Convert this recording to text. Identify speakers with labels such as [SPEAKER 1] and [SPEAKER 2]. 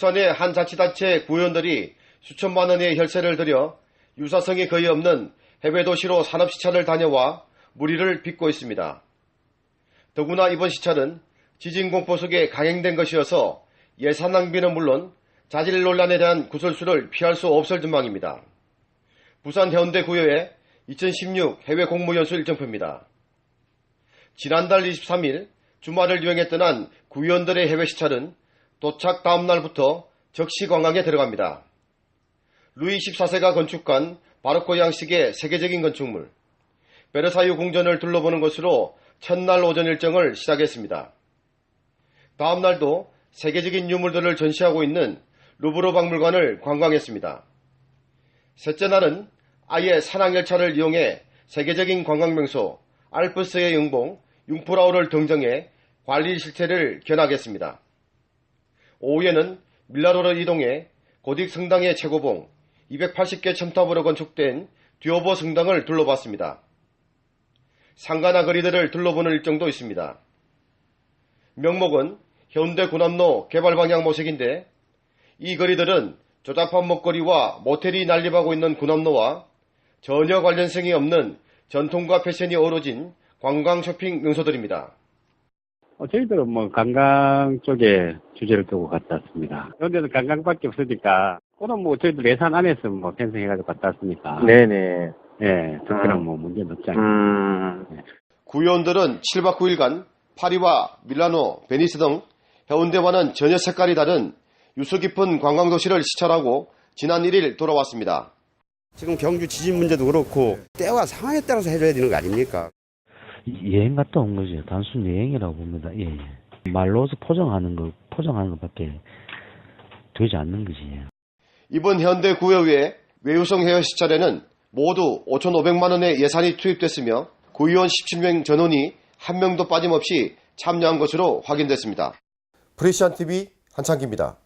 [SPEAKER 1] 부산의 한 자치단체 구의원들이 수천만 원의 혈세를 들여 유사성이 거의 없는 해외 도시로 산업 시찰을 다녀와 무리를 빚고 있습니다. 더구나 이번 시찰은 지진 공포 속에 강행된 것이어서 예산 낭비는 물론 자질 논란에 대한 구설수를 피할 수 없을 전망입니다. 부산 해운대 구요의 2016 해외 공무연수 일정표입니다. 지난달 23일 주말을 유행에 떠난 구의원들의 해외 시찰은 도착 다음 날부터 적시 관광에 들어갑니다. 루이 14세가 건축한 바로코 양식의 세계적인 건축물, 베르사유 궁전을 둘러보는 것으로 첫날 오전 일정을 시작했습니다. 다음 날도 세계적인 유물들을 전시하고 있는 루브르 박물관을 관광했습니다. 셋째 날은 아예 산악열차를 이용해 세계적인 관광명소 알프스의 영봉 융프라우를 등정해 관리 실태를 견학했습니다. 오후에는 밀라노로 이동해 고딕 성당의 최고봉 280개 첨탑으로 건축된 듀오버 성당을 둘러봤습니다. 상가나 거리들을 둘러보는 일정도 있습니다. 명목은 현대 군함로 개발 방향 모색인데 이 거리들은 조잡한 먹거리와 모텔이 난립하고 있는 군함로와 전혀 관련성이 없는 전통과 패션이 어우러진 관광 쇼핑 명소들입니다.
[SPEAKER 2] 어, 저희들은 뭐 관광 쪽에 주제를 두고 갔다 왔습니다. 그런데도 관광밖에 없으니까 그건 뭐 저희들 예산 안에서 뭐 편성해가지고 갔다 왔으니까
[SPEAKER 3] 네네.
[SPEAKER 2] 예, 특별한
[SPEAKER 3] 음.
[SPEAKER 2] 뭐 문제는 없지 않습니다.
[SPEAKER 3] 음,
[SPEAKER 1] 구요원들은 7박 9일간 파리와 밀라노, 베니스 등 해운대와는 전혀 색깔이 다른 유서 깊은 관광도시를 시찰하고 지난 1일 돌아왔습니다.
[SPEAKER 4] 지금 경주 지진 문제도 그렇고 때와 상황에 따라서 해줘야 되는 거 아닙니까?
[SPEAKER 5] 여행 갔다 온 거죠. 단순 여행이라고 봅니다. 예, 예. 말로서 포장하는 거, 포장하는 것밖에 되지 않는 거지. 예.
[SPEAKER 1] 이번 현대 구요의 외유성 해외 시찰에는 모두 5,500만 원의 예산이 투입됐으며 구의원 17명 전원이 한 명도 빠짐없이 참여한 것으로 확인됐습니다. 프레시안 TV 한창기입니다.